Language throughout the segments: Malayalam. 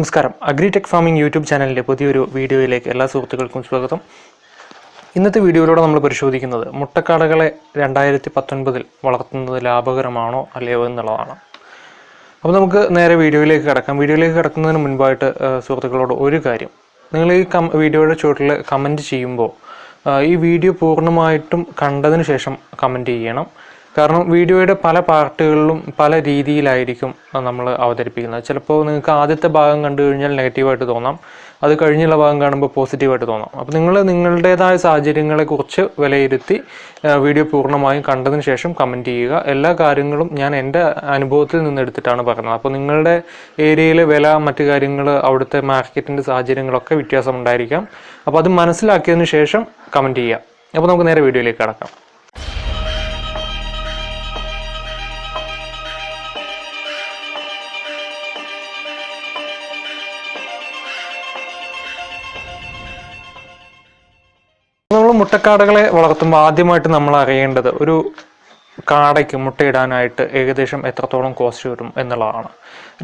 നമസ്കാരം. അഗ്രിടെക് ഫാമിംഗ് യൂട്യൂബ് ചാനലിന്റെ പുതിയൊരു വീഡിയോയിലേക്ക് എല്ലാ സുഹൃത്തുക്കൾക്കും സ്വാഗതം. ഇന്നത്തെ വീഡിയോയിലൂടെ നമ്മൾ പരിശോധിക്കുന്നത് മുട്ടക്കാടകളെ രണ്ടായിരത്തി പത്തൊൻപതിൽ വളർത്തുന്നത് ലാഭകരമാണോ അല്ലയോ എന്നുള്ളതാണ്. അപ്പോൾ നമുക്ക് നേരെ വീഡിയോയിലേക്ക് കിടക്കാം. വീഡിയോയിലേക്ക് കിടക്കുന്നതിന് മുൻപായിട്ട് സുഹൃത്തുക്കളോട് ഒരു കാര്യം. നിങ്ങൾ ഈ കം വീഡിയോയുടെ ചുവട്ടിൽ കമന്റ് ചെയ്യുമ്പോൾ ഈ വീഡിയോ പൂർണമായിട്ടും കണ്ടതിന് ശേഷം കമന്റ് ചെയ്യണം. കാരണം വീഡിയോയുടെ പല പാർട്ടുകളിലും പല രീതിയിലായിരിക്കും നമ്മൾ അവതരിപ്പിക്കുന്നത്. ചിലപ്പോൾ നിങ്ങൾക്ക് ആദ്യത്തെ ഭാഗം കണ്ടു കഴിഞ്ഞാൽ നെഗറ്റീവായിട്ട് തോന്നാം. അത് കഴിഞ്ഞുള്ള ഭാഗം കാണുമ്പോൾ പോസിറ്റീവായിട്ട് തോന്നാം. അപ്പോൾ നിങ്ങൾ നിങ്ങളുടേതായ സാഹചര്യങ്ങളെക്കുറിച്ച് വിലയിരുത്തി വീഡിയോ പൂർണമായും കണ്ടതിന് ശേഷം കമന്റ് ചെയ്യുക. എല്ലാ കാര്യങ്ങളും ഞാൻ എന്റെ അനുഭവത്തിൽ നിന്ന് എടുത്തിട്ടാണ് പറഞ്ഞത് അപ്പോൾ നിങ്ങളുടെ ഏരിയയിലെ വില മറ്റു കാര്യങ്ങൾ അവിടുത്തെ മാർക്കറ്റിന്റെ സാഹചര്യങ്ങളൊക്കെ വ്യത്യാസമുണ്ടായിരിക്കാം അപ്പോൾ അത് മനസ്സിലാക്കിയതിന് ശേഷം കമന്റ് ചെയ്യുക. അപ്പോൾ നമുക്ക് നേരെ വീഡിയോയിലേക്ക് കടക്കാം. മുട്ടക്കാടകളെ വളർത്തുമ്പോൾ ആദ്യമായിട്ട് നമ്മൾ അറിയേണ്ടത് ഒരു കാടയ്ക്ക് മുട്ടയിടാനായിട്ട് ഏകദേശം എത്രത്തോളം കോസ്റ്റ് വരും എന്നുള്ളതാണ്.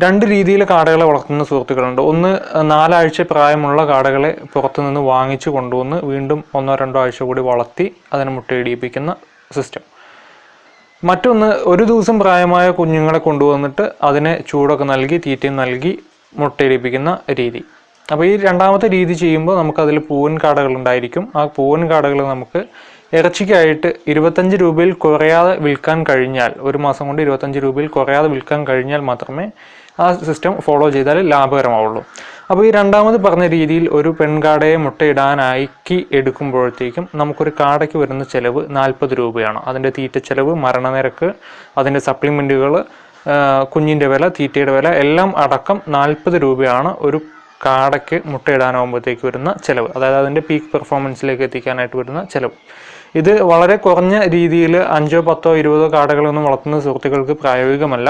രണ്ട് രീതിയിൽ കാടകളെ വളർത്തുന്ന സുഹൃത്തുക്കളുണ്ട്. ഒന്ന് നാലാഴ്ച പ്രായമുള്ള കാടകളെ പുറത്തുനിന്ന് വാങ്ങിച്ചു കൊണ്ടുവന്ന് വീണ്ടും ഒന്നോ രണ്ടോ ആഴ്ച കൂടി വളർത്തി അതിനെ മുട്ടയിടിയിപ്പിക്കുന്ന സിസ്റ്റം മറ്റൊന്ന് ഒരു ദിവസം പ്രായമായ കുഞ്ഞുങ്ങളെ കൊണ്ടുവന്നിട്ട് അതിനെ ചൂടൊക്കെ നൽകി തീറ്റയും നൽകി മുട്ടയിടിപ്പിക്കുന്ന രീതി. അപ്പോൾ ഈ രണ്ടാമത്തെ രീതി ചെയ്യുമ്പോൾ നമുക്കതിൽ പൂവൻ കാടകൾ ഉണ്ടായിരിക്കും. ആ പൂവൻ കാടകൾ നമുക്ക് ഇറച്ചിക്കായിട്ട് ഇരുപത്തഞ്ച് രൂപയിൽ കുറയാതെ വിൽക്കാൻ കഴിഞ്ഞാൽ ഒരു മാസം കൊണ്ട് ഇരുപത്തഞ്ച് രൂപയിൽ കുറയാതെ വിൽക്കാൻ കഴിഞ്ഞാൽ മാത്രമേ ആ സിസ്റ്റം ഫോളോ ചെയ്താൽ ലാഭകരമാവുള്ളൂ. അപ്പോൾ ഈ രണ്ടാമത് പറഞ്ഞ രീതിയിൽ ഒരു പെൺകാടയെ മുട്ടയിടാനാക്കി എടുക്കുമ്പോഴത്തേക്കും നമുക്കൊരു കാടയ്ക്ക് വരുന്ന ചിലവ് നാൽപ്പത് രൂപയാണ്. അതിന്റെ തീറ്റ ചിലവ് മരണനിരക്ക് അതിന്റെ സപ്ലിമെന്റുകൾ കുഞ്ഞിന്റെ വില തീറ്റയുടെ വില എല്ലാം അടക്കം നാൽപ്പത് രൂപയാണ് ഒരു കാടയ്ക്ക് മുട്ടയിടാനാകുമ്പോഴത്തേക്ക് വരുന്ന ചിലവ്. അതായത് അതിന്റെ പീക്ക് പെർഫോമൻസിലേക്ക് എത്തിക്കാനായിട്ട് വരുന്ന ചിലവ്. ഇത് വളരെ കുറഞ്ഞ രീതിയിൽ അഞ്ചോ പത്തോ ഇരുപതോ കാടകളൊന്നും വളർത്തുന്ന സുഹൃത്തുക്കൾക്ക് പ്രായോഗികമല്ല.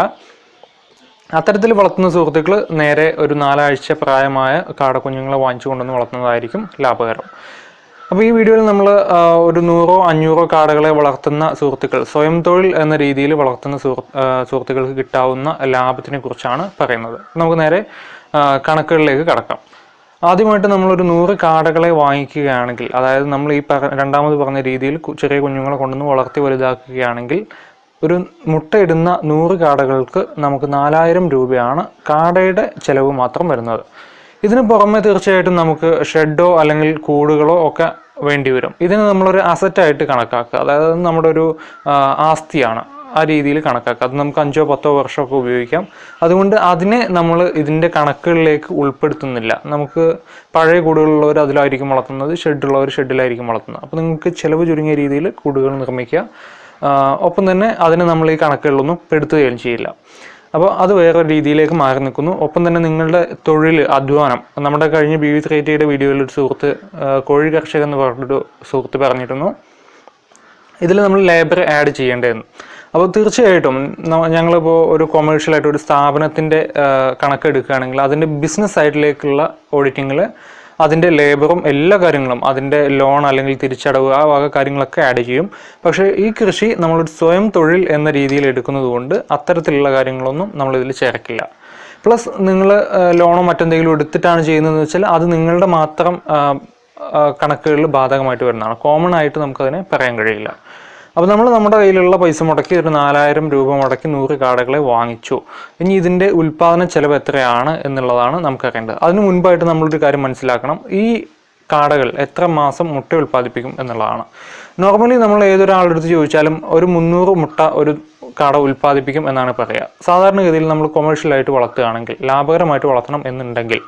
അത്തരത്തിൽ വളർത്തുന്ന സുഹൃത്തുക്കൾ നേരെ ഒരു നാലാഴ്ച പ്രായമായ കാടക്കുഞ്ഞുങ്ങളെ വാങ്ങിച്ചു കൊണ്ടുവന്ന് വളർത്തുന്നതായിരിക്കും ലാഭകരം. അപ്പോൾ ഈ വീഡിയോയിൽ നമ്മൾ ഒരു നൂറോ അഞ്ഞൂറോ കാടകളെ വളർത്തുന്ന സുഹൃത്തുക്കൾ സ്വയം തൊഴിൽ എന്ന രീതിയിൽ വളർത്തുന്ന സുഹൃ സുഹൃത്തുക്കൾക്ക് കിട്ടാവുന്ന ലാഭത്തിനെ കുറിച്ചാണ് പറയുന്നത്. നമുക്ക് നേരെ കണക്കുകളിലേക്ക് കടക്കാം. ആദ്യമായിട്ട് നമ്മളൊരു നൂറ് കാടകളെ വാങ്ങിക്കുകയാണെങ്കിൽ അതായത് നമ്മൾ ഈ രണ്ടാമത് പറഞ്ഞ രീതിയിൽ ചെറിയ കുഞ്ഞുങ്ങളെ കൊണ്ടുവന്ന് വളർത്തി വലുതാക്കുകയാണെങ്കിൽ ഒരു മുട്ടയിടുന്ന നൂറ് കാടകൾക്ക് നമുക്ക് നാലായിരം രൂപയാണ് കാടയുടെ ചിലവ് മാത്രം വരുന്നത്. ഇതിന് പുറമെ തീർച്ചയായിട്ടും നമുക്ക് ഷെഡോ അല്ലെങ്കിൽ കൂടുകളോ ഒക്കെ വേണ്ടി വരും. ഇതിന് നമ്മളൊരു അസറ്റായിട്ട് കണക്കാക്കുക. അതായത് നമ്മുടെ ഒരു ആസ്തിയാണ്. ആ രീതിയിൽ കണക്കാക്കാം. അത് നമുക്ക് അഞ്ചോ പത്തോ വർഷമൊക്കെ ഉപയോഗിക്കാം. അതുകൊണ്ട് അതിനെ നമ്മൾ ഇതിന്റെ കണക്കുകളിലേക്ക് ഉൾപ്പെടുത്തുന്നില്ല. നമുക്ക് പഴയ കൂടുകളുള്ളവർ അതിലായിരിക്കും വളർത്തുന്നത് ഷെഡുള്ളവർ ഷെഡിലായിരിക്കും വളർത്തുന്നത്. അപ്പോൾ നിങ്ങൾക്ക് ചിലവ് ചുരുങ്ങിയ രീതിയിൽ കൂടുകൾ നിർമ്മിക്കുക. ഒപ്പം തന്നെ അതിനെ നമ്മൾ ഈ കണക്കുകളിലൊന്നും പെടുത്തുകയും ചെയ്യില്ല. അപ്പോൾ അത് വേറെ രീതിയിലേക്ക് മാറി നിൽക്കുന്നു. ഒപ്പം തന്നെ നിങ്ങളുടെ തൊഴിൽ അധ്വാനം. നമ്മുടെ കഴിഞ്ഞ ബി വി ത്രേറ്റിയുടെ വീഡിയോയിൽ ഒരു സുഹൃത്ത് കോഴി കർഷകൻ എന്ന് പറഞ്ഞൊരു സുഹൃത്ത് പറഞ്ഞിരുന്നു. ഇതിൽ നമ്മൾ ലേബർ ആഡ് ചെയ്യേണ്ടതെന്ന് അപ്പോൾ തീർച്ചയായിട്ടും ഞങ്ങളിപ്പോൾ ഒരു കൊമേഴ്ഷ്യലായിട്ട് ഒരു സ്ഥാപനത്തിന്റെ കണക്കെടുക്കുകയാണെങ്കിൽ അതിന്റെ ബിസിനസ് സൈഡിലേക്കുള്ള ഓഡിറ്റിങ്ങിൽ അതിന്റെ ലേബറും എല്ലാ കാര്യങ്ങളും അതിന്റെ ലോൺ അല്ലെങ്കിൽ തിരിച്ചടവ് ആ വക കാര്യങ്ങളൊക്കെ ആഡ് ചെയ്യും. പക്ഷേ ഈ കൃഷി നമ്മളൊരു സ്വയം തൊഴിൽ എന്ന രീതിയിൽ എടുക്കുന്നത് കൊണ്ട് അത്തരത്തിലുള്ള കാര്യങ്ങളൊന്നും നമ്മളിതിൽ ചേർക്കില്ല. പ്ലസ് നിങ്ങൾ ലോണോ മറ്റെന്തെങ്കിലും എടുത്തിട്ടാണ് ചെയ്യുന്നതെന്ന് വെച്ചാൽ അത് നിങ്ങളുടെ മാത്രം കണക്കുകളിൽ ബാധകമായിട്ട് വരുന്നതാണ്. കോമൺ ആയിട്ട് നമുക്കതിനെ പറയാൻ കഴിയില്ല. അപ്പോൾ നമ്മൾ നമ്മുടെ കയ്യിലുള്ള പൈസ മുടക്കി ഒരു നാലായിരം രൂപ മുടക്കി നൂറ് കാടകളെ വാങ്ങിച്ചു. ഇനി ഇതിന്റെ ഉൽപ്പാദന ചെലവ് എത്രയാണ് എന്നുള്ളതാണ് നമുക്കറിയേണ്ടത് അതിന് മുൻപായിട്ട് നമ്മളൊരു കാര്യം മനസ്സിലാക്കണം. ഈ കാടകൾ എത്ര മാസം മുട്ട ഉൽപ്പാദിപ്പിക്കും എന്നുള്ളതാണ്. നോർമലി നമ്മൾ ഏതൊരാളുടെ അടുത്ത് ചോദിച്ചാലും ഒരു മുന്നൂറ് മുട്ട ഒരു കാട ഉൽപ്പാദിപ്പിക്കും എന്നാണ് പറയുക സാധാരണഗതിയിൽ നമ്മൾ കൊമേഴ്ഷ്യലായിട്ട് വളർത്തുകയാണെങ്കിൽ ലാഭകരമായിട്ട് വളർത്തണം എന്നുണ്ടെങ്കിൽ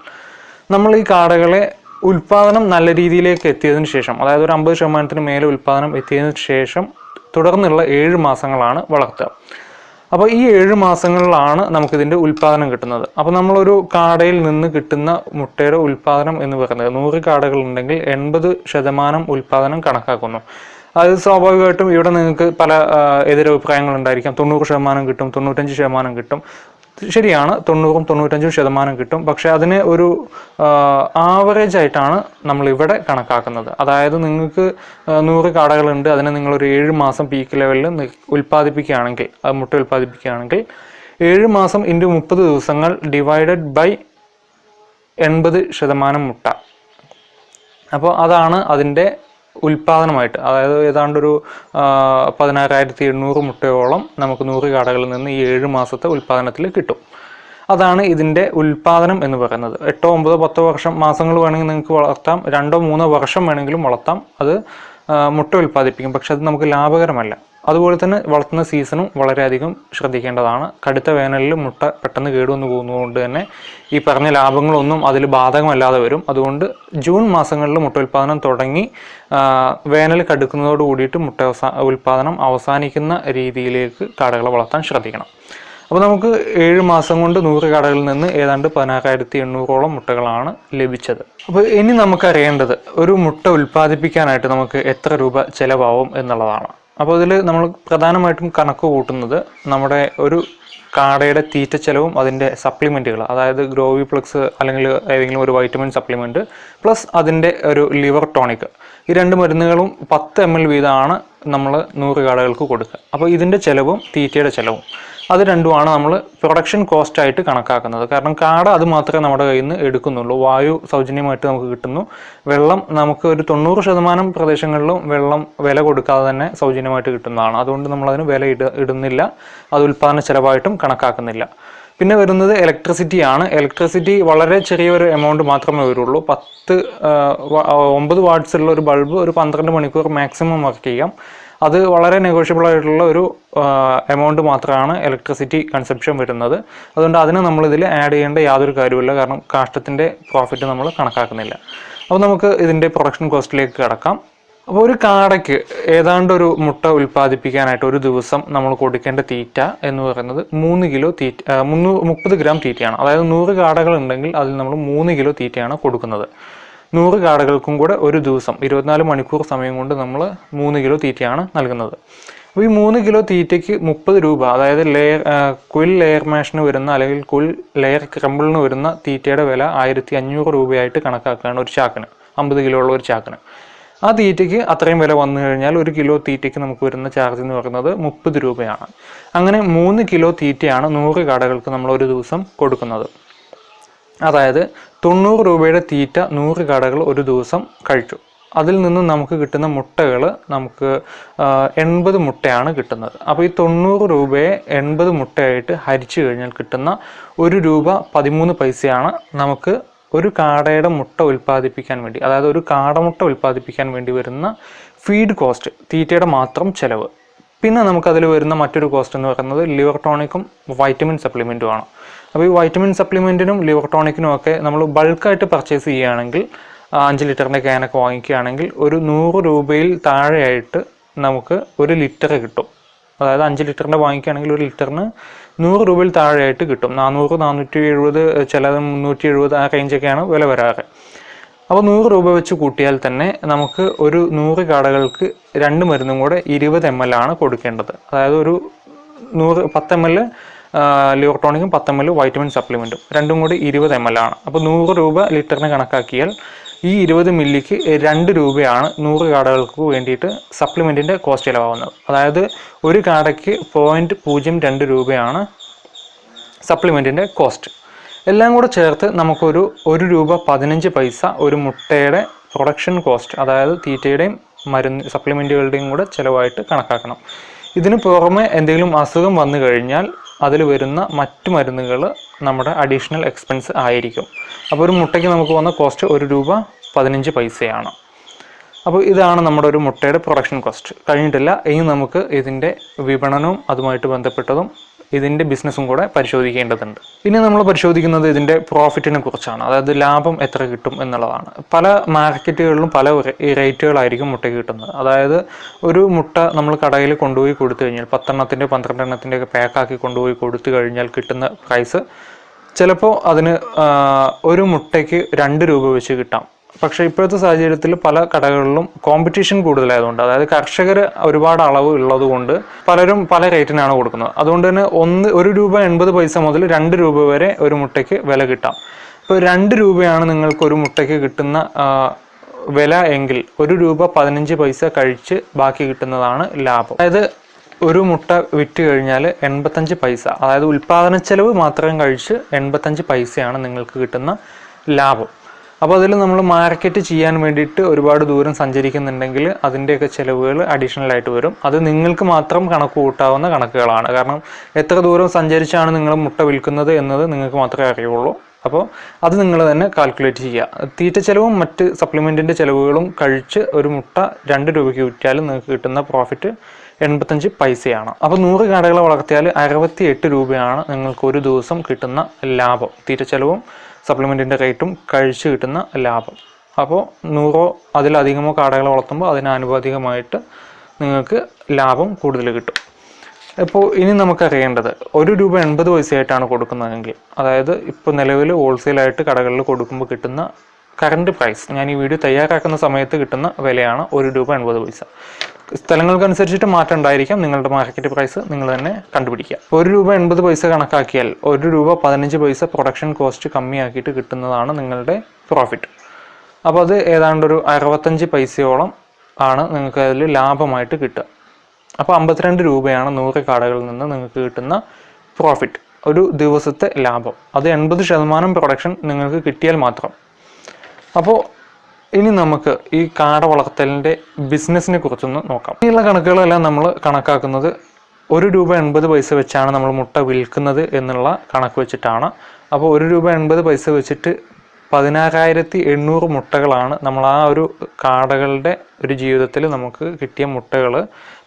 നമ്മൾ ഈ കാടകളെ ഉൽപ്പാദനം നല്ല രീതിയിലേക്ക് എത്തിയതിനു ശേഷം അതായത് ഒരു അമ്പത് ശതമാനത്തിന് മേലെ ഉൽപ്പാദനം എത്തിയതിനു ശേഷം തുടർന്നുള്ള ഏഴ് മാസങ്ങളാണ് വളർത്തുക. അപ്പോൾ ഈ ഏഴ് മാസങ്ങളിലാണ് നമുക്കിതിന്റെ ഉൽപ്പാദനം കിട്ടുന്നത്. അപ്പോൾ നമ്മളൊരു കാടയിൽ നിന്ന് കിട്ടുന്ന മുട്ടയുടെ ഉൽപ്പാദനം എന്ന് പറയുന്നത് നൂറ് കാടകൾ ഉണ്ടെങ്കിൽ എൺപത് ശതമാനം ഉൽപ്പാദനം കണക്കാക്കുന്നു. അത് സ്വാഭാവികമായിട്ടും ഇവിടെ നിങ്ങൾക്ക് പല എതിരഭിപ്രായങ്ങൾ ഉണ്ടായിരിക്കാം. തൊണ്ണൂറ് ശതമാനം കിട്ടും തൊണ്ണൂറ്റഞ്ച് ശതമാനം കിട്ടും. ശരിയാണ്. തൊണ്ണൂറും തൊണ്ണൂറ്റഞ്ചും ശതമാനം കിട്ടും. പക്ഷേ അതിനെ ഒരു ആവറേജ് ആയിട്ടാണ് നമ്മൾ ഇവിടെ കണക്കാക്കുന്നത്. അതായത് നിങ്ങൾക്ക് നൂറ് കാടകളുണ്ട്. അതിനെ നിങ്ങൾ ഒരു ഏഴ് മാസം പീക്ക് ലെവലിൽ ഉൽപ്പാദിപ്പിക്കുകയാണെങ്കിൽ മുട്ട ഉൽപ്പാദിപ്പിക്കുകയാണെങ്കിൽ ഏഴ് മാസം ഇന്റു മുപ്പത് ദിവസങ്ങൾ ഡിവൈഡഡ് ബൈ എൺപത് ശതമാനം മുട്ട. അപ്പോൾ അതാണ് അതിന്റെ ഉൽപാദനമായിട്ട്. അതായത് ഏതാണ്ട് ഒരു പതിനാറായിരത്തി എണ്ണൂറ് മുട്ടയോളം നമുക്ക് നൂറ് കാടകളിൽ നിന്ന് ഈ ഏഴ് മാസത്തെ ഉൽപാദനത്തിൽ കിട്ടും. അതാണ് ഇതിന്റെ ഉൽപാദനം എന്ന് പറയുന്നത്. എട്ടോ ഒമ്പതോ പത്തോ വർഷം മാസങ്ങൾ വേണമെങ്കിൽ നിങ്ങൾക്ക് വളർത്താം. രണ്ടോ മൂന്നോ വർഷം വേണമെങ്കിലും വളർത്താം. അത് മുട്ട ഉൽപ്പാദിപ്പിക്കും. പക്ഷെ അത് നമുക്ക് ലാഭകരമല്ല. അതുപോലെ തന്നെ വളർത്തുന്ന സീസണും വളരെയധികം ശ്രദ്ധിക്കേണ്ടതാണ്. കടുത്ത വേനലിൽ മുട്ട പെട്ടെന്ന് കേടുവന്നു പോകുന്നതുകൊണ്ട് തന്നെ ഈ പറഞ്ഞ ലാഭങ്ങളൊന്നും അതിൽ ബാധകമല്ലാതെ വരും. അതുകൊണ്ട് ജൂൺ മാസങ്ങളിൽ മുട്ട ഉൽപ്പാദനം തുടങ്ങി വേനൽ കടുക്കുന്നതോട് കൂടിയിട്ട് മുട്ട ഉൽപ്പാദനം അവസാനിക്കുന്ന രീതിയിലേക്ക് കാടകളെ വളർത്താൻ ശ്രദ്ധിക്കണം. അപ്പോൾ നമുക്ക് ഏഴ് മാസം കൊണ്ട് നൂറ് കടകളിൽ നിന്ന് ഏതാണ്ട് പതിനാറായിരത്തി എണ്ണൂറോളം മുട്ടകളാണ് ലഭിച്ചത്. അപ്പോൾ ഇനി നമുക്കറിയേണ്ടത് ഒരു മുട്ട ഉൽപ്പാദിപ്പിക്കാനായിട്ട് നമുക്ക് എത്ര രൂപ ചിലവാവും എന്നുള്ളതാണ്. അപ്പോൾ ഇതിൽ നമ്മൾ പ്രധാനമായിട്ടും കണക്ക് കൂട്ടുന്നത് നമ്മുടെ ഒരു കാടയുടെ തീറ്റ ചെലവും അതിന്റെ സപ്ലിമെന്റുകൾ അതായത് ഗ്രോവി പ്ലക്സ് അല്ലെങ്കിൽ ഏതെങ്കിലും ഒരു വൈറ്റമിൻ സപ്ലിമെന്റ് പ്ലസ് അതിന്റെ ഒരു ലിവർ ടോണിക്. ഈ രണ്ട് മരുന്നുകളും പത്ത് എം എൽ വീതമാണ് നമ്മൾ നൂറ് കാടകൾക്ക് കൊടുക്കുക. അപ്പോൾ ഇതിന്റെ ചിലവും തീറ്റയുടെ ചിലവും. അത് രണ്ടുമാണ് നമ്മൾ പ്രൊഡക്ഷൻ കോസ്റ്റ് ആയിട്ട് കണക്കാക്കുന്നത്. കാരണം കാട അത് മാത്രമേ നമ്മുടെ കയ്യിൽ നിന്ന് എടുക്കുന്നുള്ളൂ. വായു സൗജന്യമായിട്ട് നമുക്ക് കിട്ടുന്നു. വെള്ളം നമുക്ക് ഒരു തൊണ്ണൂറ് ശതമാനം പ്രദേശങ്ങളിലും വെള്ളം വില കൊടുക്കാതെ തന്നെ സൗജന്യമായിട്ട് കിട്ടുന്നതാണ്. അതുകൊണ്ട് നമ്മളതിന് വില ഇട ഇടുന്നില്ല. അത് ഉൽപ്പാദന ചിലവായിട്ടും കണക്കാക്കുന്നില്ല. പിന്നെ വരുന്നത് ഇലക്ട്രിസിറ്റി ആണ്. ഇലക്ട്രിസിറ്റി വളരെ ചെറിയൊരു എമൗണ്ട് മാത്രമേ വരുള്ളൂ. പത്ത് ഒമ്പത് വാട്ട്സ് ഉള്ള ഒരു ബൾബ് ഒരു പന്ത്രണ്ട് മണിക്കൂർ മാക്സിമം വർക്ക് ചെയ്യാം. അത് വളരെ നെഗോഷ്യബിൾ ആയിട്ടുള്ള ഒരു എമൗണ്ട് മാത്രമാണ് ഇലക്ട്രിസിറ്റി കൺസപ്ഷൻ വരുന്നത്. അതുകൊണ്ട് അതിന് നമ്മളിതിൽ ആഡ് ചെയ്യേണ്ട യാതൊരു കാര്യമില്ല കാരണം കാഷ്ടത്തിന്റെ പ്രോഫിറ്റ് നമ്മൾ കണക്കാക്കുന്നില്ല. അപ്പോൾ നമുക്ക് ഇതിന്റെ പ്രൊഡക്ഷൻ കോസ്റ്റിലേക്ക് കിടക്കാം. അപ്പോൾ ഒരു കാടയ്ക്ക് ഏതാണ്ട് ഒരു മുട്ട ഉൽപ്പാദിപ്പിക്കാനായിട്ട് ഒരു ദിവസം നമ്മൾ കൊടുക്കേണ്ട തീറ്റ എന്ന് പറയുന്നത് മൂന്ന് കിലോ തീറ്റ മുന്നൂ മുപ്പത് ഗ്രാം തീറ്റയാണ്. അതായത് നൂറ് കാടകൾ ഉണ്ടെങ്കിൽ അതിൽ നമ്മൾ മൂന്ന് കിലോ തീറ്റയാണ് കൊടുക്കുന്നത്. നൂറ് കാടകൾക്കും കൂടെ ഒരു ദിവസം ഇരുപത്തിനാല് മണിക്കൂർ സമയം കൊണ്ട് നമ്മൾ മൂന്ന് കിലോ തീറ്റയാണ് നൽകുന്നത്. അപ്പോൾ ഈ മൂന്ന് കിലോ തീറ്റയ്ക്ക് മുപ്പത് രൂപ അതായത് ലെയർ കുൽ ലെയർ മാഷിന് വരുന്ന അല്ലെങ്കിൽ കുൽ ലെയർ ക്രമ്പിളിന് വരുന്ന തീറ്റയുടെ വില ആയിരത്തി അഞ്ഞൂറ് രൂപയായിട്ട് കണക്കാക്കുകയാണ് ഒരു ചാക്കിന് അമ്പത് കിലോ ഉള്ള ഒരു ചാക്കിന്. ആ തീറ്റയ്ക്ക് അത്രയും വില വന്നു കഴിഞ്ഞാൽ ഒരു കിലോ തീറ്റയ്ക്ക് നമുക്ക് വരുന്ന ചാർജ് എന്ന് പറയുന്നത് മുപ്പത് രൂപയാണ്. അങ്ങനെ മൂന്ന് കിലോ തീറ്റയാണ് നൂറ് കടകൾക്ക് നമ്മൾ ഒരു ദിവസം കൊടുക്കുന്നത്. അതായത് തൊണ്ണൂറ് രൂപയുടെ തീറ്റ നൂറ് കടകൾ ഒരു ദിവസം കഴിച്ചു. അതിൽ നിന്നും നമുക്ക് കിട്ടുന്ന മുട്ടകൾ നമുക്ക് എൺപത് മുട്ടയാണ് കിട്ടുന്നത്. അപ്പോൾ ഈ തൊണ്ണൂറ് രൂപയെ എൺപത് മുട്ടയായിട്ട് ഹരിച്ചു കഴിഞ്ഞാൽ കിട്ടുന്ന ഒരു രൂപ പതിമൂന്ന് പൈസയാണ് നമുക്ക് ഒരു കാടയുടെ മുട്ട ഉൽപ്പാദിപ്പിക്കാൻ വേണ്ടി അതായത് ഒരു കാടമുട്ട ഉൽപ്പാദിപ്പിക്കാൻ വേണ്ടി വരുന്ന ഫീഡ് കോസ്റ്റ് തീറ്റയുടെ മാത്രം ചെലവ്. പിന്നെ നമുക്കതിൽ വരുന്ന മറ്റൊരു കോസ്റ്റ് എന്ന് പറയുന്നത് ലിവർ ടോണിക്കും വൈറ്റമിൻ സപ്ലിമെന്റും ആണ്. അപ്പോൾ ഈ വൈറ്റമിൻ സപ്ലിമെന്റിനും ലിവർ ടോണിക്കിനും ഒക്കെ നമ്മൾ ബൾക്കായിട്ട് പർച്ചേസ് ചെയ്യുകയാണെങ്കിൽ അഞ്ച് ലിറ്ററിന്റെ ക്യാനൊക്കെ വാങ്ങിക്കുകയാണെങ്കിൽ ഒരു നൂറ് രൂപയിൽ താഴെയായിട്ട് നമുക്ക് ഒരു ലിറ്റർ കിട്ടും. അതായത് അഞ്ച് ലിറ്ററിന്റെ വാങ്ങിക്കുകയാണെങ്കിൽ ഒരു ലിറ്ററിന് നൂറ് രൂപയിൽ താഴെയായിട്ട് കിട്ടും. നാനൂറ് നാനൂറ്റി എഴുപത് ചിലത് മുന്നൂറ്റി എഴുപത് ആ റേഞ്ചൊക്കെയാണ് വില വരാറ്. അപ്പോൾ നൂറ് രൂപ വെച്ച് കൂട്ടിയാൽ തന്നെ നമുക്ക് ഒരു നൂറ് കാടകൾക്ക് രണ്ട് മരുന്നും കൂടെ ഇരുപത് എം എൽ ആണ് കൊടുക്കേണ്ടത്. അതായത് ഒരു നൂറ് പത്ത് എം എൽ ലിയോട്രോണിക്കും പത്ത് എം എൽ വൈറ്റമിൻ സപ്ലിമെന്റും രണ്ടും കൂടി ഇരുപത് എം എൽ ആണ്. അപ്പോൾ നൂറ് രൂപ ലിറ്ററിന് കണക്കാക്കിയാൽ ഈ ഇരുപത് മില്ലിക്ക് രണ്ട് രൂപയാണ് നൂറ് കാടകൾക്ക് വേണ്ടിയിട്ട് സപ്ലിമെന്റിന്റെ കോസ്റ്റ് ചിലവാകുന്നത്. അതായത് ഒരു കാടയ്ക്ക് പോയിന്റ് പൂജ്യം രണ്ട് രൂപയാണ് സപ്ലിമെന്റിന്റെ കോസ്റ്റ്. എല്ലാം കൂടെ ചേർത്ത് നമുക്കൊരു ഒരു രൂപ പതിനഞ്ച് പൈസ ഒരു മുട്ടയുടെ പ്രൊഡക്ഷൻ കോസ്റ്റ് അതായത് തീറ്റയുടെയും മരുന്ന് സപ്ലിമെന്റുകളുടെയും കൂടെ ചിലവായിട്ട് കണക്കാക്കണം. ഇതിന് പുറമെ എന്തെങ്കിലും അസുഖം വന്നു കഴിഞ്ഞാൽ അതിൽ വരുന്ന മറ്റു മരുന്നുകൾ നമ്മുടെ അഡീഷണൽ എക്സ്പെൻസ് ആയിരിക്കും. അപ്പോൾ ഒരു മുട്ടയ്ക്ക് നമുക്ക് വന്ന കോസ്റ്റ് ഒരു രൂപ പതിനഞ്ച് പൈസയാണ്. അപ്പോൾ ഇതാണ് നമ്മുടെ ഒരു മുട്ടയുടെ പ്രൊഡക്ഷൻ കോസ്റ്റ് കഴിഞ്ഞിട്ടില്ല ഇനി നമുക്ക് ഇതിന്റെ വിപണനവും അതുമായിട്ട് ബന്ധപ്പെട്ടതും ഇതിന്റെ ബിസിനസ്സും കൂടെ പരിശോധിക്കേണ്ടതുണ്ട്. ഇനി നമ്മൾ പരിശോധിക്കുന്നത് ഇതിന്റെ പ്രോഫിറ്റിനെ കുറിച്ചാണ്. അതായത് ലാഭം എത്ര കിട്ടും എന്നുള്ളതാണ്. പല മാർക്കറ്റുകളിലും പല റേറ്റുകളായിരിക്കും മുട്ട കിട്ടുന്നത്. അതായത് ഒരു മുട്ട നമ്മൾ കടയിൽ കൊണ്ടുപോയി കൊടുത്തു കഴിഞ്ഞാൽ പത്തെണ്ണത്തിന്റെ പന്ത്രണ്ടെണ്ണത്തിന്റെ ഒക്കെ പാക്കാക്കി കൊണ്ടുപോയി കൊടുത്തു കഴിഞ്ഞാൽ കിട്ടുന്ന പ്രൈസ് ചിലപ്പോൾ അതിന് ഒരു മുട്ടയ്ക്ക് രണ്ട് രൂപ വെച്ച് കിട്ടാം. പക്ഷേ ഇപ്പോഴത്തെ സാഹചര്യത്തിൽ പല കടകളിലും കോമ്പറ്റീഷൻ കൂടുതലായതുകൊണ്ട് അതായത് കർഷകർ ഒരുപാട് അളവ് ഉള്ളതുകൊണ്ട് പലരും പല റേറ്റിനാണ് കൊടുക്കുന്നത്. അതുകൊണ്ട് തന്നെ ഒന്ന് ഒരു രൂപ എൺപത് പൈസ മുതൽ രണ്ട് രൂപ വരെ ഒരു മുട്ടയ്ക്ക് വില കിട്ടാം. ഇപ്പോൾ രണ്ട് രൂപയാണ് നിങ്ങൾക്ക് ഒരു മുട്ടയ്ക്ക് കിട്ടുന്ന വില എങ്കിൽ ഒരു രൂപ പതിനഞ്ച് പൈസ കഴിച്ച് ബാക്കി കിട്ടുന്നതാണ് ലാഭം. അതായത് ഒരു മുട്ട വിറ്റ് കഴിഞ്ഞാൽ എൺപത്തഞ്ച് പൈസ അതായത് ഉൽപ്പാദന ചെലവ് മാത്രം കഴിച്ച് എൺപത്തഞ്ച് പൈസയാണ് നിങ്ങൾക്ക് കിട്ടുന്ന ലാഭം. അപ്പോൾ അതിൽ നമ്മൾ മാർക്കറ്റ് ചെയ്യാൻ വേണ്ടിയിട്ട് ഒരുപാട് ദൂരം സഞ്ചരിക്കുന്നുണ്ടെങ്കിൽ അതിന്റെയൊക്കെ ചിലവുകൾ അഡീഷണൽ ആയിട്ട് വരും. അത് നിങ്ങൾക്ക് മാത്രം കണക്ക് കൂട്ടാവുന്ന കണക്കുകളാണ്. കാരണം എത്ര ദൂരം സഞ്ചരിച്ചാണ് നിങ്ങൾ മുട്ട വിൽക്കുന്നത് എന്നത് നിങ്ങൾക്ക് മാത്രമേ അറിയുള്ളൂ. അപ്പോൾ അത് നിങ്ങൾ തന്നെ കാൽക്കുലേറ്റ് ചെയ്യുക. തീറ്റ ചിലവും മറ്റ് സപ്ലിമെന്റിന്റെ ചിലവുകളും കഴിച്ച് ഒരു മുട്ട രണ്ട് രൂപയ്ക്ക് വിറ്റാലും നിങ്ങൾക്ക് കിട്ടുന്ന പ്രോഫിറ്റ് എൺപത്തഞ്ച് പൈസയാണ്. അപ്പോൾ നൂറ് കാടകളെ വളർത്തിയാൽ അറുപത്തി എട്ട് രൂപയാണ് നിങ്ങൾക്ക് ഒരു ദിവസം കിട്ടുന്ന ലാഭം. തീറ്റ ചിലവും സപ്ലിമെന്റിന്റെ റേറ്റും കഴിച്ച് കിട്ടുന്ന ലാഭം. അപ്പോൾ നൂറോ അതിലധികമോ കാടകളെ വളർത്തുമ്പോൾ അതിനാനുപാതികമായിട്ട് നിങ്ങൾക്ക് ലാഭം കൂടുതൽ കിട്ടും. ഇപ്പോൾ ഇനി നമുക്കറിയേണ്ടത് ഒരു രൂപ എൺപത് പൈസയായിട്ടാണ് കൊടുക്കുന്നതെങ്കിൽ അതായത് ഇപ്പോൾ നിലവിൽ ഹോൾസെയിലായിട്ട് കടകളിൽ കൊടുക്കുമ്പോൾ കിട്ടുന്ന കറണ്ട് പ്രൈസ് ഞാൻ ഈ വീഡിയോ തയ്യാറാക്കുന്ന സമയത്ത് കിട്ടുന്ന വിലയാണ് ഒരു രൂപ എൺപത് പൈസ. സ്ഥലങ്ങൾക്കനുസരിച്ചിട്ട് മാറ്റം ഉണ്ടായിരിക്കാം. നിങ്ങളുടെ മാർക്കറ്റ് പ്രൈസ് നിങ്ങൾ തന്നെ കണ്ടുപിടിക്കുക. ഒരു രൂപ എൺപത് പൈസ കണക്കാക്കിയാൽ ഒരു രൂപ പതിനഞ്ച് പൈസ പ്രൊഡക്ഷൻ കോസ്റ്റ് കമ്മിയാക്കിയിട്ട് കിട്ടുന്നതാണ് നിങ്ങളുടെ പ്രോഫിറ്റ് അപ്പോൾ അത് ഏതാണ്ട് ഒരു അറുപത്തഞ്ച് പൈസയോളം ആണ് നിങ്ങൾക്ക് അതിൽ ലാഭമായിട്ട് കിട്ടുക. അപ്പോൾ അമ്പത്തിരണ്ട് രൂപയാണ് നൂറ് കാടകളിൽ നിന്ന് നിങ്ങൾക്ക് കിട്ടുന്ന പ്രോഫിറ്റ് ഒരു ദിവസത്തെ ലാഭം. അത് എൺപത് ശതമാനം പ്രൊഡക്ഷൻ നിങ്ങൾക്ക് കിട്ടിയാൽ മാത്രം. അപ്പോൾ ഇനി നമുക്ക് ഈ കാട വളർത്തലിന്റെ ബിസിനസ്സിനെ കുറിച്ചൊന്ന് നോക്കാം. ഇനിയുള്ള കണക്കുകളെല്ലാം നമ്മൾ കണക്കാക്കുന്നത് ഒരു രൂപ എൺപത് പൈസ വെച്ചാണ് നമ്മൾ മുട്ട വിൽക്കുന്നത് എന്നുള്ള കണക്ക് വെച്ചിട്ടാണ്. അപ്പോൾ ഒരു രൂപ എൺപത് പൈസ വെച്ചിട്ട് പതിനാറായിരത്തി എണ്ണൂറ് മുട്ടകളാണ് നമ്മൾ ആ ഒരു കാടകളുടെ ഒരു ജീവിതത്തിൽ നമുക്ക് കിട്ടിയ മുട്ടകൾ.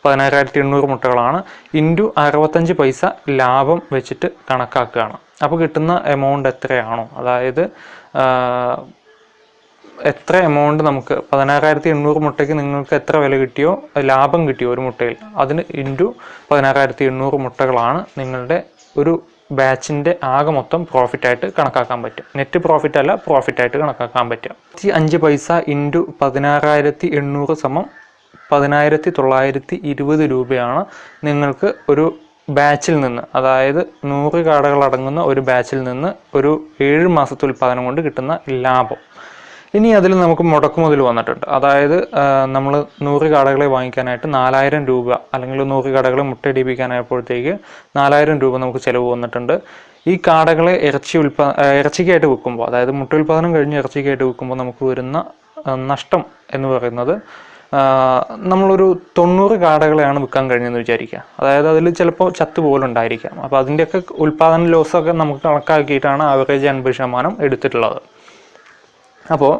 പതിനാറായിരത്തി എണ്ണൂറ് മുട്ടകളാണ്. ഇന്റു അറുപത്തഞ്ച് പൈസ ലാഭം വെച്ചിട്ട് കണക്കാക്കുകയാണ്. അപ്പോൾ കിട്ടുന്ന എമൗണ്ട് എത്രയാണോ? അതായത് എത്ര എമൗണ്ട് നമുക്ക് പതിനാറായിരത്തി എണ്ണൂറ് മുട്ടയ്ക്ക് നിങ്ങൾക്ക് എത്ര വില കിട്ടിയോ ലാഭം കിട്ടിയോ ഒരു മുട്ടയിൽ? അതിന് ഇന്റു പതിനാറായിരത്തി എണ്ണൂറ് മുട്ടകളാണ് നിങ്ങളുടെ ഒരു ബാച്ചിന്റെ ആകെ മൊത്തം പ്രോഫിറ്റായിട്ട് കണക്കാക്കാൻ പറ്റും നെറ്റ് പ്രോഫിറ്റ് അല്ല പ്രോഫിറ്റായിട്ട് കണക്കാക്കാൻ പറ്റും ഈ അഞ്ച് പൈസ ഇന്റു പതിനാറായിരത്തി എണ്ണൂറ് സമം പതിനായിരത്തി തൊള്ളായിരത്തി ഇരുപത് രൂപയാണ് നിങ്ങൾക്ക് ഒരു ബാച്ചിൽ നിന്ന് അതായത് നൂറ് കാടകൾ അടങ്ങുന്ന ഒരു ബാച്ചിൽ നിന്ന് ഒരു ഏഴ് മാസത്തെ ഉൽപ്പാദനം കൊണ്ട് കിട്ടുന്ന ലാഭം. ഇനി അതിൽ നമുക്ക് മുടക്കുമുതൽ വന്നിട്ടുണ്ട്. അതായത് നമ്മൾ നൂറ് കടകളെ വാങ്ങിക്കാനായിട്ട് നാലായിരം രൂപ അല്ലെങ്കിൽ നൂറ് കാടകളെ മുട്ടയിടിപ്പിക്കാനായപ്പോഴത്തേക്ക് നാലായിരം രൂപ നമുക്ക് ചിലവ് വന്നിട്ടുണ്ട്. ഈ കാടകളെ ഇറച്ചി ഉൽപാ ഇറച്ചിക്കായിട്ട് വിൽക്കുമ്പോൾ അതായത് മുട്ട ഉൽപ്പാദനം കഴിഞ്ഞ് ഇറച്ചിക്കായിട്ട് വിൽക്കുമ്പോൾ നമുക്ക് വരുന്ന നഷ്ടം എന്ന് പറയുന്നത് നമ്മളൊരു തൊണ്ണൂറ് കാടകളെയാണ് വിൽക്കാൻ കഴിഞ്ഞതെന്ന് വിചാരിക്കുക. അതായത് അതിൽ ചിലപ്പോൾ ചത്ത് പോലും ഉണ്ടായിരിക്കാം അപ്പോൾ അതിന്റെയൊക്കെ ഉൽപ്പാദന ലോസൊക്കെ നമുക്ക് കണക്കാക്കിയിട്ടാണ് ആവറേജ് അൻപത് ശതമാനം എടുത്തിട്ടുള്ളത്. അപ്പോൾ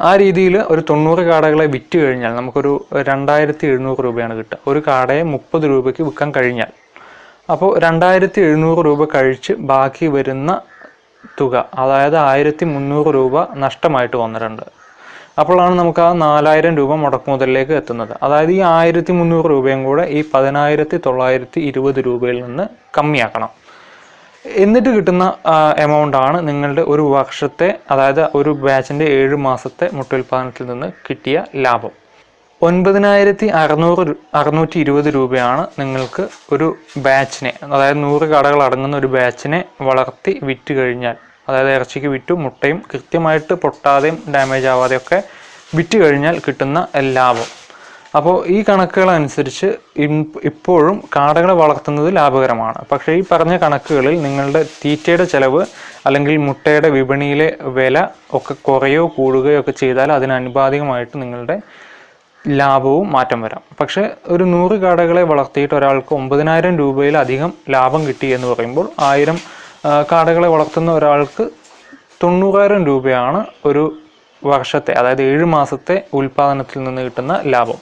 ആ രീതിയിൽ ഒരു തൊണ്ണൂറ് കാടകളെ വിറ്റ് കഴിഞ്ഞാൽ നമുക്കൊരു രണ്ടായിരത്തി എഴുന്നൂറ് രൂപയാണ് കിട്ടുക. ഒരു കാടയെ മുപ്പത് രൂപയ്ക്ക് വിൽക്കാൻ കഴിഞ്ഞാൽ. അപ്പോൾ രണ്ടായിരത്തി എഴുന്നൂറ് രൂപ കഴിച്ച് ബാക്കി വരുന്ന തുക അതായത് ആയിരത്തി മുന്നൂറ് രൂപ നഷ്ടമായിട്ട് വന്നിട്ടുണ്ട്. അപ്പോഴാണ് നമുക്ക് ആ നാലായിരം രൂപ മുടക്ക് മുതലിലേക്ക് എത്തുന്നത്. അതായത് ഈ ആയിരത്തി മുന്നൂറ് രൂപയും കൂടെ ഈ പതിനായിരത്തി തൊള്ളായിരത്തി ഇരുപത് രൂപയിൽ നിന്ന് കമ്മിയാക്കണം. എന്നിട്ട് കിട്ടുന്ന എമൗണ്ട് ആണ് നിങ്ങളുടെ ഒരു വർഷത്തെ അതായത് ഒരു ബാച്ചിന്റെ ഏഴ് മാസത്തെ മുട്ട ഉൽപ്പാദനത്തിൽ നിന്ന് കിട്ടിയ ലാഭം. ഒൻപതിനായിരത്തി അറുന്നൂറ് അറുന്നൂറ്റി ഇരുപത് രൂപയാണ് നിങ്ങൾക്ക് ഒരു ബാച്ചിനെ അതായത് നൂറ് കടകൾ അടങ്ങുന്ന ഒരു ബാച്ചിനെ വളർത്തി വിറ്റ് കഴിഞ്ഞാൽ അതായത് ഇറച്ചിക്ക് വിറ്റു മുട്ടയും കൃത്യമായിട്ട് പൊട്ടാതെയും ഡാമേജ് ആവാതെയൊക്കെ വിറ്റ് കഴിഞ്ഞാൽ കിട്ടുന്ന ലാഭം. അപ്പോൾ ഈ കണക്കുകൾ അനുസരിച്ച് ഇപ്പോഴും കാടകളെ വളർത്തുന്നത് ലാഭകരമാണ്. പക്ഷേ ഈ പറഞ്ഞ കണക്കുകളിൽ നിങ്ങളുടെ തീറ്റയുടെ ചിലവ് അല്ലെങ്കിൽ മുട്ടയുടെ വിപണിയിലെ വില ഒക്കെ കുറയോ കൂടുകയോ ഒക്കെ ചെയ്താൽ അതിനനുപാതികമായിട്ട് നിങ്ങളുടെ ലാഭവും മാറ്റം വരാം. പക്ഷേ ഒരു നൂറ് കാടകളെ വളർത്തിയിട്ട് ഒരാൾക്ക് ഒമ്പതിനായിരം രൂപയിലധികം ലാഭം കിട്ടി എന്ന് പറയുമ്പോൾ ആയിരം കാടകളെ വളർത്തുന്ന ഒരാൾക്ക് തൊണ്ണൂറായിരം രൂപയാണ് ഒരു വർഷത്തെ അതായത് ഏഴ് മാസത്തെ ഉൽപാദനത്തിൽ നിന്ന് കിട്ടുന്ന ലാഭം.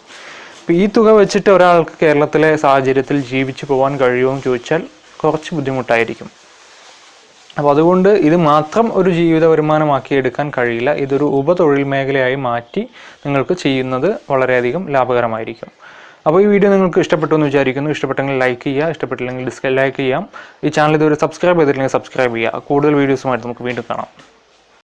ഇപ്പം ഈ തുക വെച്ചിട്ട് ഒരാൾക്ക് കേരളത്തിലെ സാഹചര്യത്തിൽ ജീവിച്ചു പോകാൻ കഴിയുമോ എന്ന് ചോദിച്ചാൽ കുറച്ച് ബുദ്ധിമുട്ടായിരിക്കും. അപ്പോൾ അതുകൊണ്ട് ഇത് മാത്രം ഒരു ജീവിത വരുമാനമാക്കി എടുക്കാൻ കഴിയില്ല. ഇതൊരു ഉപതൊഴിൽ മേഖലയായി മാറ്റി നിങ്ങൾക്ക് ചെയ്യുന്നത് വളരെയധികം ലാഭകരമായിരിക്കും. അപ്പോൾ ഈ വീഡിയോ നിങ്ങൾക്ക് ഇഷ്ടപ്പെട്ടു എന്ന് വിചാരിക്കുന്നു. ഇഷ്ടപ്പെട്ടെങ്കിൽ ലൈക്ക് ചെയ്യുക ഇഷ്ടപ്പെട്ടില്ലെങ്കിൽ ഡിസ്ലൈക്ക് ചെയ്യാം. ഈ ചാനൽ ഇതുവരെ സബ്സ്ക്രൈബ് ചെയ്തിട്ടില്ലെങ്കിൽ സബ്സ്ക്രൈബ് ചെയ്യുക. കൂടുതൽ വീഡിയോസുമായിട്ട് നമുക്ക് വീണ്ടും കാണാം.